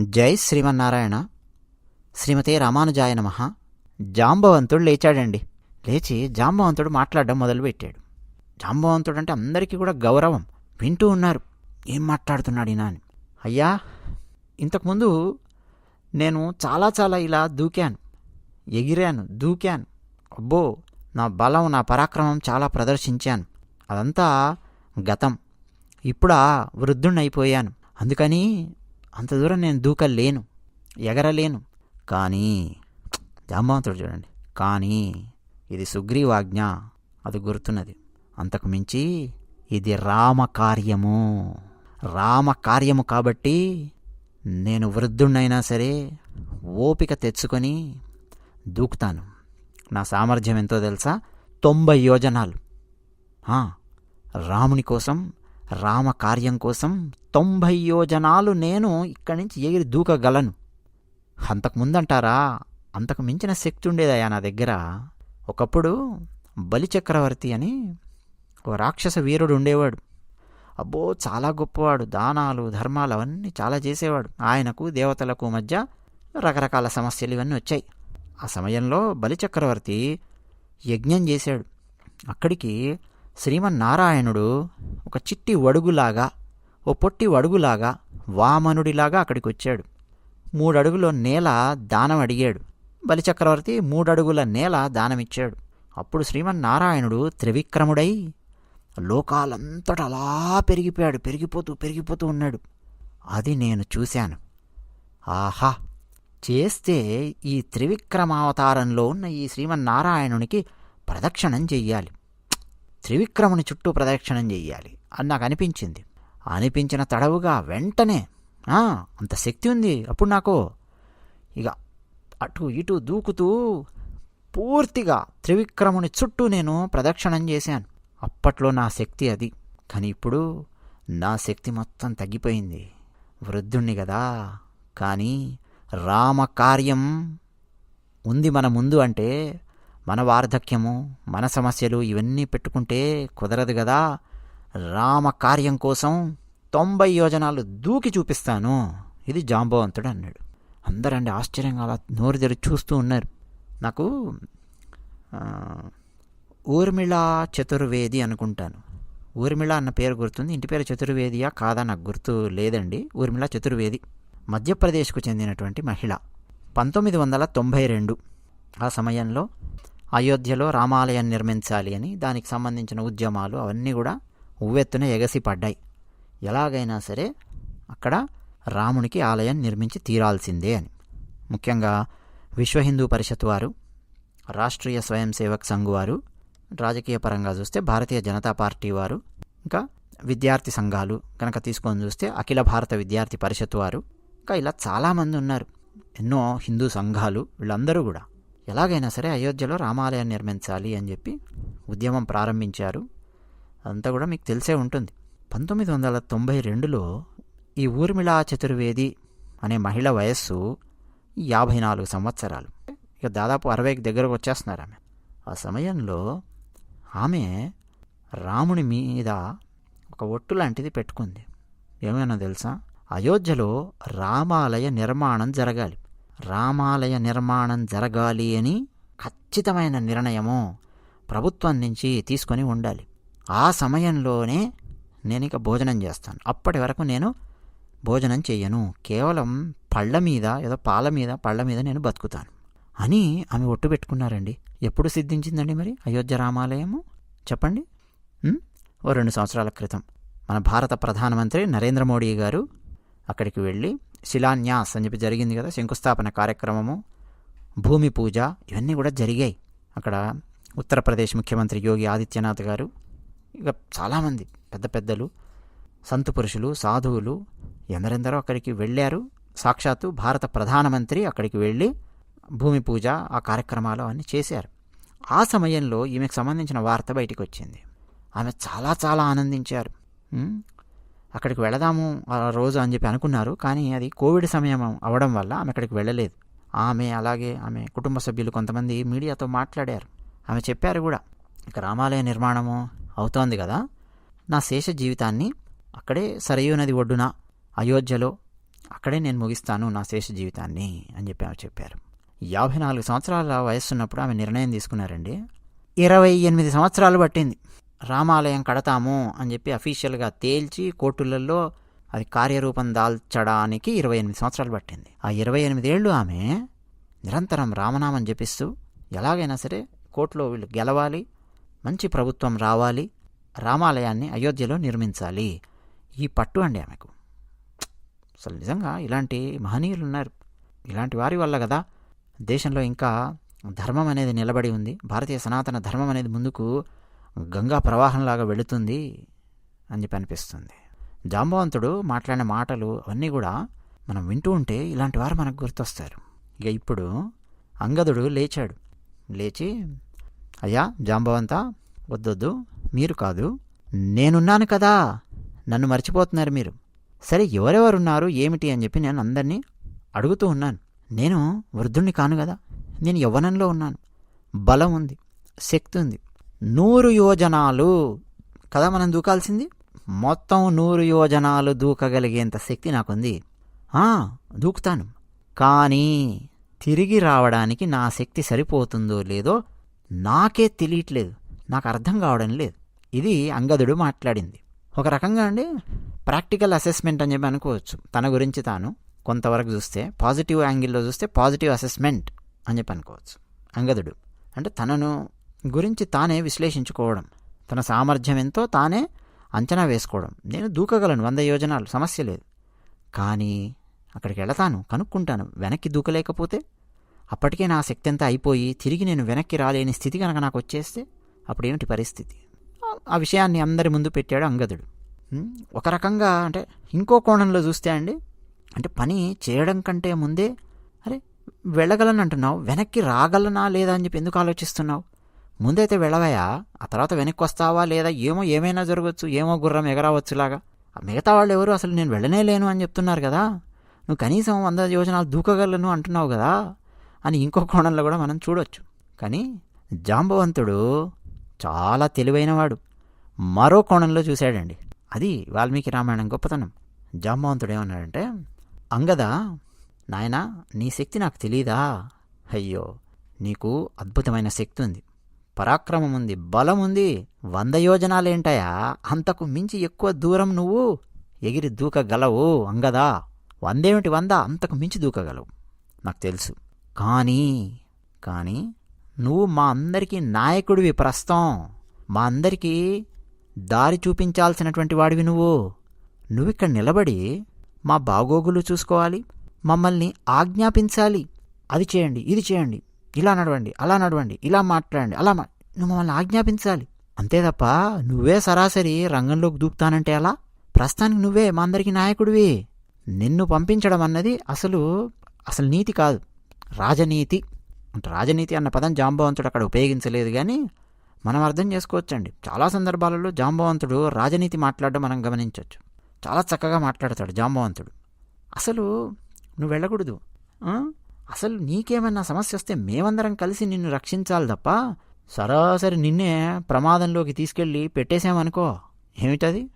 జై శ్రీమన్నారాయణ. శ్రీమతే రామానుజాయ నమ. జాంబవంతుడు లేచాడండి. లేచి జాంబవంతుడు మాట్లాడడం మొదలుపెట్టాడు. జాంబవంతుడు అంటే అందరికీ కూడా గౌరవం. వింటూ ఉన్నారు. ఏం మాట్లాడుతున్నాడు ఈయన అని అయ్యా ఇంతకుముందు నేను చాలా చాలా ఇలా దూకాను. ఎగిరాను దూకాను. అబ్బో నా బలం నా పరాక్రమం చాలా ప్రదర్శించాను. అదంతా గతం. ఇప్పుడా వృద్ధుణ్ణైపోయాను. అందుకని అంత దూరం నేను దూకలేను ఎగరలేను. కానీ జాంబవంతుడు చూడండి. కానీ ఇది సుగ్రీవాజ్ఞ అది గుర్తున్నది. అంతకు మించి ఇది రామకార్యము. రామకార్యము కాబట్టి నేను వృద్ధుణ్ణైనా సరే ఓపిక తెచ్చుకొని దూకుతాను. నా సామర్థ్యం ఎంతో తెలుసా? తొంభై యోజనాలు. రాముని కోసం రామకార్యం కోసం తొంభై యోజనాలు నేను ఇక్కడి నుంచి ఎగిరి దూకగలను. అంతకు ముందంటారా? అంతకు మించిన శక్తి ఉండేదయా నా దగ్గర? ఒకప్పుడు బలిచక్రవర్తి అని ఓ రాక్షస వీరుడు ఉండేవాడు. అబ్బో చాలా గొప్పవాడు. దానాలు ధర్మాలు అవన్నీ చాలా చేసేవాడు. ఆయనకు దేవతలకు మధ్య రకరకాల సమస్యలు ఇవన్నీ వచ్చాయి. ఆ సమయంలో బలిచక్రవర్తి యజ్ఞం చేశాడు. అక్కడికి శ్రీమన్నారాయణుడు ఒక చిట్టి వడుగులాగా ఓ పొట్టి వడుగులాగా వామనుడిలాగా అక్కడికి వచ్చాడు మూడడుగుల నేల దానం అడిగాడు. బలిచక్రవర్తి మూడడుగుల నేల దానమిచ్చాడు. అప్పుడు శ్రీమన్నారాయణుడు త్రివిక్రముడై లోకాలంతటా అలా పెరిగిపోయాడు పెరిగిపోతూ పెరిగిపోతూ ఉన్నాడు. అది నేను చూశాను. ఆహా! చేస్తే ఈ త్రివిక్రమావతారంలో ఉన్న ఈ శ్రీమన్నారాయణునికి ప్రదక్షిణం చెయ్యాలి. త్రివిక్రముని చుట్టూ ప్రదక్షిణం చెయ్యాలి. అని నాకు అనిపించింది. అనిపించిన తడవుగా వెంటనే అంత శక్తి ఉంది. అప్పుడు నాకు ఇక అటు ఇటు దూకుతూ పూర్తిగా త్రివిక్రముని చుట్టూ నేను ప్రదక్షిణం చేశాను. అప్పట్లో నా శక్తి అది. కానీ ఇప్పుడు నా శక్తి మొత్తం తగ్గిపోయింది. వృద్ధుణ్ణి కదా. కానీ రామకార్యం ఉంది మన ముందు అంటే మన వార్ధక్యము మన సమస్యలు ఇవన్నీ పెట్టుకుంటే కుదరదు కదా రామకార్యం కోసం తొంభై యోజనాలు దూకి చూపిస్తాను. ఇది జాంబవంతుడు అన్నాడు. అందరండి ఆశ్చర్యంగా అలా నోరు తెరి చూస్తూ ఉన్నారు. నాకు ఊర్మిళా ఊర్మిళ చతుర్వేది అనుకుంటాను. ఊర్మిళ అన్న పేరు గుర్తుంది. ఇంటి పేరు చతుర్వేదియా కాదా నాకు గుర్తు లేదండి. ఊర్మిళ చతుర్వేది. మధ్యప్రదేశ్కు చెందినటువంటి మహిళ. పంతొమ్మిది వందల తొంభై రెండు. ఆ సమయంలో అయోధ్యలో రామాలయం నిర్మించాలి అని దానికి సంబంధించిన ఉద్యమాలు అవన్నీ కూడా ఉవ్వెత్తున ఎగసి పడ్డాయి. ఎలాగైనా సరే అక్కడ రామునికి ఆలయం నిర్మించి తీరాల్సిందే అని. ముఖ్యంగా విశ్వ హిందూ పరిషత్ వారు రాష్ట్రీయ స్వయం సేవక్ సంఘ్ వారు రాజకీయ పరంగా చూస్తే భారతీయ జనతా పార్టీ వారు ఇంకా విద్యార్థి సంఘాలు కనుక తీసుకొని చూస్తే అఖిల భారత విద్యార్థి పరిషత్ వారు ఇంకా ఇలా చాలామంది ఉన్నారు. ఎన్నో హిందూ సంఘాలు వీళ్ళందరూ కూడా. ఎలాగైనా సరే అయోధ్యలో రామాలయం నిర్మించాలి అని చెప్పి ఉద్యమం ప్రారంభించారు. అదంతా కూడా మీకు తెలిసే ఉంటుంది. పంతొమ్మిది వందల తొంభై రెండులో ఈ ఊర్మిళా చతుర్వేది అనే మహిళ వయస్సు యాభై నాలుగు సంవత్సరాలు. ఇక దాదాపు అరవైకి దగ్గరకు వచ్చేస్తున్నారు ఆమె. ఆ సమయంలో ఆమె రాముని మీద ఒక ఒట్టు లాంటిది పెట్టుకుంది. ఏమైనా తెలుసా? అయోధ్యలో రామాలయ నిర్మాణం జరగాలి. రామాలయ నిర్మాణం జరగాలి అని ఖచ్చితమైన నిర్ణయము ప్రభుత్వం నుంచి తీసుకొని ఉండాలి. ఆ సమయంలోనే నేను ఇక భోజనం చేస్తాను. అప్పటి వరకు నేను భోజనం చెయ్యను. కేవలం పళ్ళ మీద ఏదో పాల మీద పళ్ళ మీద నేను బతుకుతాను. అని ఆమె ఒట్టు పెట్టుకున్నారండి. ఎప్పుడు సిద్ధించిందండి మరి? అయోధ్య రామాలయము? చెప్పండి. ఓ రెండు సంవత్సరాల క్రితం మన భారత ప్రధానమంత్రి నరేంద్ర మోడీ గారు అక్కడికి వెళ్ళి శిలాన్యాస్ అని చెప్పి జరిగింది కదా శంకుస్థాపన కార్యక్రమము భూమి పూజ ఇవన్నీ కూడా జరిగాయి. అక్కడ ఉత్తరప్రదేశ్ ముఖ్యమంత్రి యోగి ఆదిత్యనాథ్ గారు ఇక చాలామంది పెద్ద పెద్దలు సంతు పురుషులు సాధువులు ఎందరెందరో అక్కడికి వెళ్ళారు. సాక్షాత్తు భారత ప్రధానమంత్రి అక్కడికి వెళ్ళి భూమి పూజ ఆ కార్యక్రమాలు అన్నీ చేశారు. ఆ సమయంలో ఈమెకు సంబంధించిన వార్త బయటకు వచ్చింది. ఆమె చాలా చాలా ఆనందించారు. అక్కడికి వెళదాము ఆ రోజు అని చెప్పి అనుకున్నారు. కానీ అది కోవిడ్ సమయం అవడం వల్ల ఆమె అక్కడికి వెళ్ళలేదు. ఆమె అలాగే ఆమె కుటుంబ సభ్యులు కొంతమంది మీడియాతో మాట్లాడారు. ఆమె చెప్పారు కూడా ఇక రామాలయ నిర్మాణము అవుతోంది కదా. నా శేష జీవితాన్ని అక్కడే సరయూ నది ఒడ్డున అయోధ్యలో అక్కడే నేను ముగిస్తాను నా శేష జీవితాన్ని అని చెప్పి ఆమె చెప్పారు. యాభై నాలుగు సంవత్సరాల వయస్సున్నప్పుడు ఆమె నిర్ణయం తీసుకున్నారండి. ఇరవై ఎనిమిది సంవత్సరాలు పట్టింది. రామాలయం కడతాము అని చెప్పి అఫీషియల్గా తేల్చి కోర్టులలో అది కార్యరూపం దాల్చడానికి ఇరవై ఎనిమిది సంవత్సరాలు పట్టింది. ఆ ఇరవై ఎనిమిదేళ్ళు ఆమె నిరంతరం రామనామం జపిస్తూ ఎలాగైనా సరే కోర్టులో వీళ్ళు గెలవాలి మంచి ప్రభుత్వం రావాలి రామాలయాన్ని అయోధ్యలో నిర్మించాలి. ఈ పట్టు అండి ఆమెకు. అసలు నిజంగా ఇలాంటి మహనీయులు ఉన్నారు. ఇలాంటి వారి వల్ల కదా దేశంలో ఇంకా ధర్మం అనేది నిలబడి ఉంది. భారతీయ సనాతన ధర్మం అనేది ముందుకు గంగా ప్రవాహంలాగా వెళుతుంది అని చెప్పి అనిపిస్తుంది. జాంబవంతుడు మాట్లాడిన మాటలు అవన్నీ కూడా మనం వింటూ ఉంటే ఇలాంటి వారు మనకు గుర్తొస్తారు. ఇక ఇప్పుడు అంగదుడు లేచాడు. లేచి అయ్యా జాంబవంత వద్దొద్దు. మీరు కాదు. నేనున్నాను కదా. నన్ను మర్చిపోతున్నారు మీరు. సరే ఎవరెవరున్నారు ఏమిటి అని చెప్పి నేను అందరినీ అడుగుతూ ఉన్నాను. నేను వృద్ధుణ్ణి కాను కదా. నేను యవ్వనంలో ఉన్నాను. బలం ఉంది శక్తి ఉంది. నూరు యోజనాలు కదా మనం దూకాల్సింది? మొత్తం నూరు యోజనాలు దూకగలిగేంత శక్తి నాకుంది. ఆ, దూకుతాను. కానీ తిరిగి రావడానికి నా శక్తి సరిపోతుందో లేదో నాకే తెలియట్లేదు. నాకు అర్థం కావడం లేదు. ఇది అంగదుడు మాట్లాడింది. ఒక రకంగా అండి ప్రాక్టికల్ అసెస్మెంట్ అని చెప్పి అనుకోవచ్చు. తన గురించి తాను కొంతవరకు చూస్తే పాజిటివ్ యాంగిల్లో చూస్తే పాజిటివ్ అసెస్మెంట్ అని చెప్పి అనుకోవచ్చు. అంగదుడు. అంటే తనను గురించి తానే విశ్లేషించుకోవడం. తన సామర్థ్యం ఎంతో తానే అంచనా వేసుకోవడం. నేను దూకగలను వంద యోజనాలు సమస్య లేదు. కానీ అక్కడికి వెళతాను కనుక్కుంటాను. వెనక్కి దూకలేకపోతే? అప్పటికే నా శక్తి అంతా అయిపోయి తిరిగి నేను వెనక్కి రాలేని స్థితి కనుక నాకు వచ్చేస్తే అప్పుడేమిటి పరిస్థితి? ఆ- విషయాన్ని అందరి ముందు పెట్టాడు అంగదుడు. ఒక రకంగా అంటే ఇంకో కోణంలో చూస్తే అండి అంటే పని చేయడం కంటే ముందే అరే వెళ్ళగలను అంటున్నావు వెనక్కి రాగలనా లేదా అని చెప్పి ఎందుకు ఆలోచిస్తున్నావు? ముందైతే వెళ్ళవయా ఆ తర్వాత వెనక్కి వస్తావా లేదా ఏమో ఏమైనా జరగవచ్చు ఏమో గుర్రం ఎగరావచ్చులాగా ఆ మిగతా వాళ్ళు ఎవరు అసలు నేను వెళ్ళనే లేను అని చెప్తున్నారు కదా. నువ్వు కనీసం వంద యోజనాలు దూకగలను అంటున్నావు కదా అని ఇంకో కోణంలో కూడా మనం చూడొచ్చు. కానీ జాంబవంతుడు చాలా తెలివైనవాడు. మరో కోణంలో చూశాడండి. అది వాల్మీకి రామాయణం గొప్పతనం. జాంబవంతుడు ఏమన్నాడంటే అంగద నాయనా నీ శక్తి నాకు తెలీదా? అయ్యో నీకు అద్భుతమైన శక్తి ఉంది. పరాక్రమం ఉంది బలం ఉంది వంద యోజనాలేంటయా అంతకు మించి ఎక్కువ దూరం నువ్వు ఎగిరి దూకగలవు అంగదా? వందేమిటి వంద? అంతకు మించి దూకగలవు. నాకు తెలుసు. కానీ కానీ నువ్వు మా అందరికీ నాయకుడివి ప్రస్తుతం. మా అందరికీ దారి చూపించాల్సినటువంటి వాడివి నువ్వు. నువ్విక్కడ నిలబడి మా బాగోగులు చూసుకోవాలి మమ్మల్ని ఆజ్ఞాపించాలి. అది చేయండి ఇది చేయండి. ఇలా నడవండి అలా నడవండి ఇలా మాట్లాడండి అలా మా నువ్వు మమ్మల్ని ఆజ్ఞాపించాలి. అంతే తప్ప నువ్వే సరాసరి రంగంలోకి దూపుతానంటే అలా ప్రస్తుతానికి నువ్వే మా అందరికీ నాయకుడివి. నిన్ను పంపించడం అన్నది అసలు అసలు నీతి కాదు. రాజనీతి. అంటే రాజనీతి అన్న పదం జాంబవంతుడు అక్కడ ఉపయోగించలేదు కానీ మనం అర్థం చేసుకోవచ్చండి. చాలా సందర్భాలలో జాంబవంతుడు రాజనీతి మాట్లాడడం మనం గమనించవచ్చు చాలా చక్కగా మాట్లాడతాడు జాంబవంతుడు. అసలు నువ్వు వెళ్ళకూడదు. అసలు నీకేమన్నా సమస్య వస్తే మేమందరం కలిసి నిన్ను రక్షించాలి తప్ప సరాసరి నిన్నే ప్రమాదంలోకి తీసుకెళ్ళి పెట్టేశామనుకో. ఏమిటది?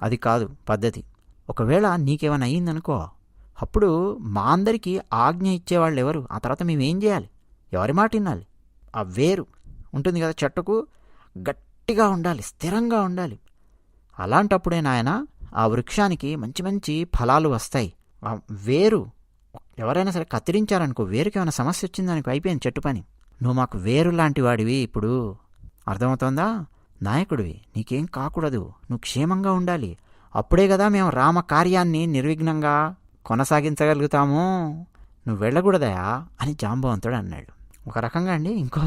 అది కాదు పద్ధతి. ఒకవేళ నీకేమైనా అయ్యిందనుకో అప్పుడు మా అందరికీ ఆజ్ఞ ఇచ్చేవాళ్ళు ఎవరు ఆ తర్వాత మేమేం చేయాలి? ఎవరి మాట వినాలి? ఆ వేరు. ఉంటుంది కదా చెట్టుకు గట్టిగా ఉండాలి స్థిరంగా ఉండాలి. అలాంటప్పుడే నాయన ఆ వృక్షానికి మంచి మంచి ఫలాలు వస్తాయి. ఆ వేరు ఎవరైనా సరే కత్తిరించారనుకో వేరుకి ఏమైనా సమస్య వచ్చిందనుకో అయిపోయింది చెట్టు పని. నువ్వు మాకు వేరు లాంటి వాడివి ఇప్పుడు. అర్థమవుతోందా? నాయకుడివి నీకేం కాకూడదు. నువ్వు క్షేమంగా ఉండాలి. అప్పుడే కదా మేము రామ కార్యాన్ని నిర్విఘ్నంగా కొనసాగించగలుగుతాము. నువ్వు వెళ్ళకూడదయా? అని జాంబవంతుడు అన్నాడు. ఒక రకంగా అండి ఇంకో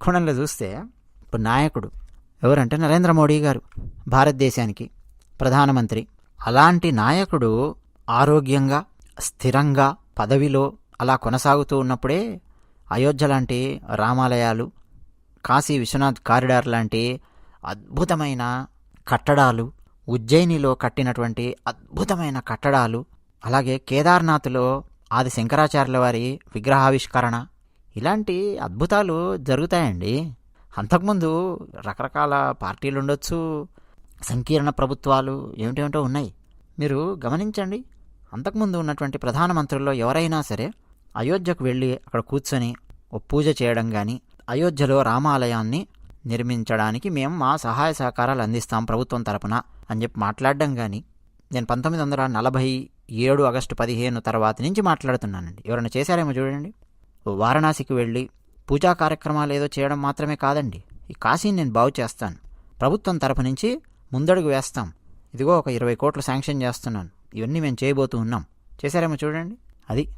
కోణంలో చూస్తే ఇప్పుడు నాయకుడు ఎవరంటే నరేంద్ర మోడీ గారు భారతదేశానికి ప్రధానమంత్రి. అలాంటి నాయకుడు ఆరోగ్యంగా స్థిరంగా పదవిలో అలా కొనసాగుతూ ఉన్నప్పుడే అయోధ్య లాంటి రామాలయాలు కాశీ విశ్వనాథ్ కారిడార్ లాంటి అద్భుతమైన కట్టడాలు ఉజ్జయినిలో కట్టినటువంటి అద్భుతమైన కట్టడాలు అలాగే కేదార్నాథ్లో ఆది శంకరాచార్యుల వారి విగ్రహావిష్కరణ ఇలాంటి అద్భుతాలు జరుగుతాయండి. అంతకుముందు రకరకాల పార్టీలు ఉండొచ్చు సంకీర్ణ ప్రభుత్వాలు ఏమిటేమిటో ఉన్నాయి. మీరు గమనించండి. అంతకుముందు ఉన్నటువంటి ప్రధానమంత్రుల్లో ఎవరైనా సరే అయోధ్యకు వెళ్ళి అక్కడ కూర్చొని ఓ పూజ చేయడం కానీ అయోధ్యలో రామాలయాన్ని నిర్మించడానికి మేము మా సహాయ సహకారాలు అందిస్తాం ప్రభుత్వం తరపున అని చెప్పి మాట్లాడడం కానీ నేను పంతొమ్మిది వందల నలభై ఏడు ఆగస్టు పదిహేను తర్వాత నుంచి మాట్లాడుతున్నానండి. ఎవరైనా చేశారేమో చూడండి. వారణాసికి వెళ్ళి పూజా కార్యక్రమాలు ఏదో చేయడం మాత్రమే కాదండి. ఈ కాశీని నేను బాగు చేస్తాను. ప్రభుత్వం తరపు నుంచి ముందడుగు వేస్తాం. ఇదిగో ఒక ఇరవై కోట్లు శాంక్షన్ చేస్తున్నాను. ఇవన్నీ మేము చేయబోతూ ఉన్నాం. చేశారేమో చూడండి. అది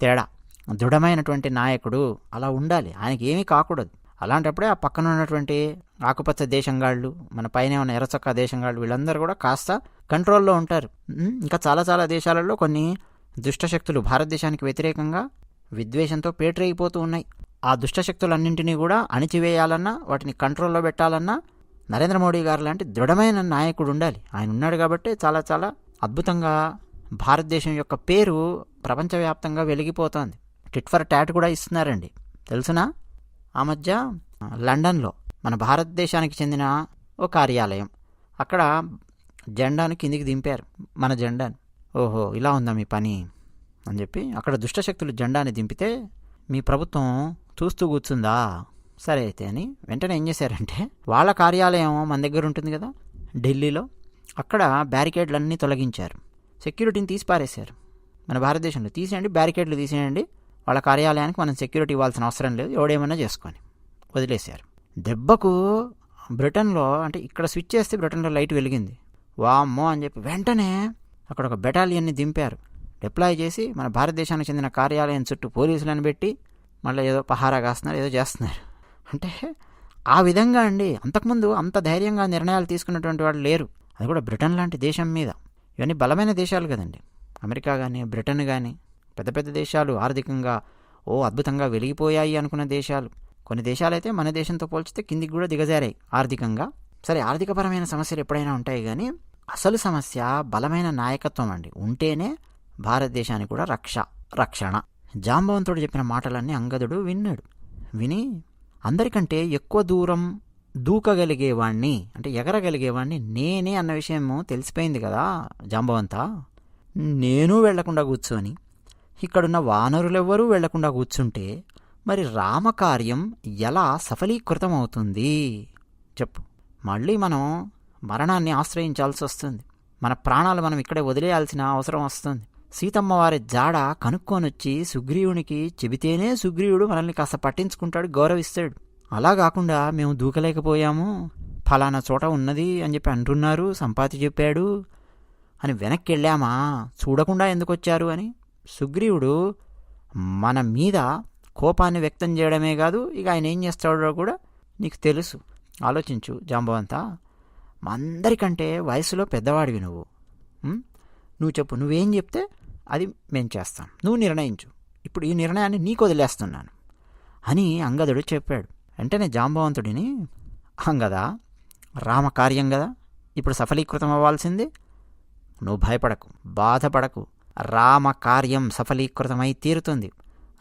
తేడా. దృఢమైనటువంటి నాయకుడు అలా ఉండాలి. ఆయనకి ఏమీ కాకూడదు. అలాంటప్పుడే ఆ పక్కన ఉన్నటువంటి ఆకుపచ్చ దేశంగాళ్ళు మన పైన ఉన్న ఎర్రచొక్క దేశంగాళ్ళు వీళ్ళందరూ కూడా కాస్త కంట్రోల్లో ఉంటారు. ఇంకా చాలా చాలా దేశాలలో కొన్ని దుష్టశక్తులు భారతదేశానికి వ్యతిరేకంగా విద్వేషంతో పేటరేగిపోతూ ఉన్నాయి. ఆ దుష్టశక్తులన్నింటినీ కూడా అణిచివేయాలన్నా వాటిని కంట్రోల్లో పెట్టాలన్నా నరేంద్ర మోడీ గారు లాంటి దృఢమైన నాయకుడు ఉండాలి. ఆయన ఉన్నాడు కాబట్టి చాలా చాలా అద్భుతంగా భారతదేశం యొక్క పేరు ప్రపంచవ్యాప్తంగా వెలిగిపోతోంది. టిట్ ఫర్ ట్యాట్ కూడా ఇస్తున్నారండి. తెలుసునా? ఆ మధ్య లండన్లో మన భారతదేశానికి చెందిన ఓ కార్యాలయం. అక్కడ జెండాను కిందికి దింపారు. మన జెండాను. ఓహో ఇలా ఉందా మీ పని? అని చెప్పి అక్కడ దుష్టశక్తులు జెండాని దింపితే మీ ప్రభుత్వం చూస్తూ కూర్చుందా? సరే అయితే అని వెంటనే ఏం చేశారంటే వాళ్ళ కార్యాలయం మన దగ్గర ఉంటుంది కదా ఢిల్లీలో. అక్కడ బ్యారికేడ్లన్నీ తొలగించారు. సెక్యూరిటీని తీసి పారేశారు మన భారతదేశంలో తీసేయండి బ్యారికేడ్లు తీసేయండి. వాళ్ళ కార్యాలయానికి మనం సెక్యూరిటీ ఇవ్వాల్సిన అవసరం లేదు ఎవడేమన్నా చేసుకొని వదిలేశారు. దెబ్బకు బ్రిటన్లో అంటే ఇక్కడ స్విచ్ చేస్తే బ్రిటన్లో లైట్ వెలిగింది. వామ్మో అని చెప్పి వెంటనే అక్కడ ఒక బెటాలియన్ని దింపారు. డిప్లాయ్ చేసి మన భారతదేశానికి చెందిన కార్యాలయం చుట్టూ పోలీసులను పెట్టి మళ్ళీ ఏదో పహారా కాస్తున్నారు ఏదో చేస్తున్నారు. అంటే ఆ విధంగా అండి అంతకుముందు అంత ధైర్యంగా నిర్ణయాలు తీసుకున్నటువంటి వాళ్ళు లేరు. అది కూడా బ్రిటన్ లాంటి దేశం మీద. ఇవన్నీ బలమైన దేశాలు కదండి. అమెరికా కానీ బ్రిటన్ కానీ పెద్ద పెద్ద దేశాలు ఆర్థికంగా ఓ అద్భుతంగా వెలిగిపోయాయి అనుకున్న దేశాలు. కొన్ని దేశాలైతే మన దేశంతో పోల్చితే కిందికి కూడా దిగజారాయి ఆర్థికంగా. సరే ఆర్థికపరమైన సమస్యలు ఎప్పుడైనా ఉంటాయి కానీ అసలు సమస్య బలమైన నాయకత్వం అండి. ఉంటేనే భారతదేశానికి కూడా రక్ష రక్షణ. జాంబవంతుడు చెప్పిన మాటలన్నీ అంగదుడు విన్నాడు. విని అందరికంటే ఎక్కువ దూరం దూకగలిగేవాణ్ణి అంటే ఎగరగలిగేవాణ్ణి నేనే అన్న విషయము తెలిసిపోయింది కదా జాంబవంతా? నేను వెళ్ళకుండా కూర్చొని ఇక్కడున్న వానరులెవ్వరూ వెళ్ళకుండా కూర్చుంటే మరి రామకార్యం ఎలా సఫలీకృతం అవుతుంది చెప్పు. మళ్ళీ మనం మరణాన్ని ఆశ్రయించాల్సి వస్తుంది. మన ప్రాణాలు మనం ఇక్కడే వదిలేయాల్సిన అవసరం వస్తుంది. సీతమ్మ వారి జాడ కనుక్కొనొచ్చి సుగ్రీవునికి చెబితేనే సుగ్రీవుడు మనల్ని కాస్త పట్టించుకుంటాడు గౌరవిస్తాడు. అలా కాకుండా మేము దూకలేకపోయాము. ఫలానా చోట ఉన్నది అని చెప్పి అంటున్నారు సంపాతి చెప్పాడు. అని వెనక్కి వెళ్ళామా చూడకుండా ఎందుకు వచ్చారు అని. సుగ్రీవుడు మన మీద కోపాన్ని వ్యక్తం చేయడమే కాదు ఇక ఆయన ఏం చేస్తాడో కూడా నీకు తెలుసు. ఆలోచించు జాంబవంత. అందరికంటే వయసులో పెద్దవాడివి నువ్వు. నువ్వు చెప్పు నువ్వేం చెప్తే అది మేం చేస్తాం. నువ్వు నిర్ణయించు. ఇప్పుడు ఈ నిర్ణయాన్ని నీకు వదిలేస్తున్నాను అని అంగదుడు చెప్పాడు. వెంటనే జాంబవంతుడిని అంగదా రామకార్యం కదా ఇప్పుడు సఫలీకృతం అవ్వాల్సింది నువ్వు భయపడకు బాధపడకు. రామకార్యం సఫలీకృతమై తీరుతుంది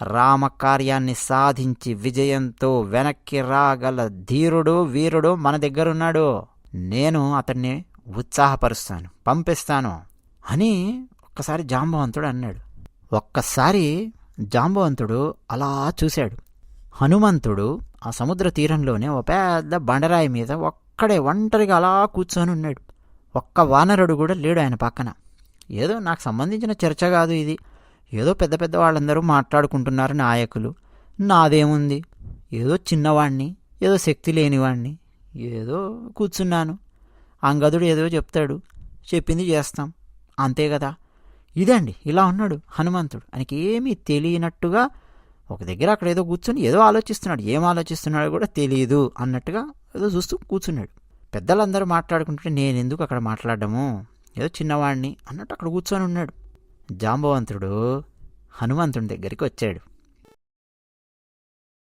రామకార్యాన్ని సాధించి విజయంతో వెనక్కి రాగల ధీరుడు వీరుడు మన దగ్గరున్నాడు. నేను అతన్ని ఉత్సాహపరుస్తాను పంపిస్తాను అని ఒక్కసారి జాంబవంతుడు అన్నాడు. ఒక్కసారి జాంబవంతుడు అలా చూశాడు. హనుమంతుడు ఆ సముద్ర తీరంలోనే ఒక పెద్ద బండరాయి మీద ఒక్కడే ఒంటరిగా అలా కూర్చొని ఉన్నాడు. ఒక్క వానరుడు కూడా లేడు ఆయన పక్కన. ఏదో నాకు సంబంధించిన చర్చ కాదు ఇది. ఏదో పెద్ద పెద్ద వాళ్ళందరూ మాట్లాడుకుంటున్నారు నాయకులు. నాదేముంది? ఏదో చిన్నవాణ్ణి ఏదో శక్తి లేనివాణ్ణి ఏదో కూర్చున్నాను. అంగదుడు ఏదో చెప్తాడు. చెప్పింది చేస్తాం. అంతే కదా. ఇదండి ఇలా ఉన్నాడు హనుమంతుడు. ఆయనకి ఏమీ తెలియనట్టుగా ఒక దగ్గర అక్కడ ఏదో కూర్చొని ఏదో ఆలోచిస్తున్నాడు. ఏం ఆలోచిస్తున్నాడో కూడా తెలియదు అన్నట్టుగా ఏదో చూస్తూ కూర్చున్నాడు. పెద్దలందరూ మాట్లాడుకుంటుంటే నేను ఎందుకు అక్కడ మాట్లాడము ఏదో చిన్నవాడిని అన్నట్టు అక్కడ కూర్చొని ఉన్నాడు. జాంబవంతుడు హనుమంతుడి దగ్గరికి వచ్చాడు.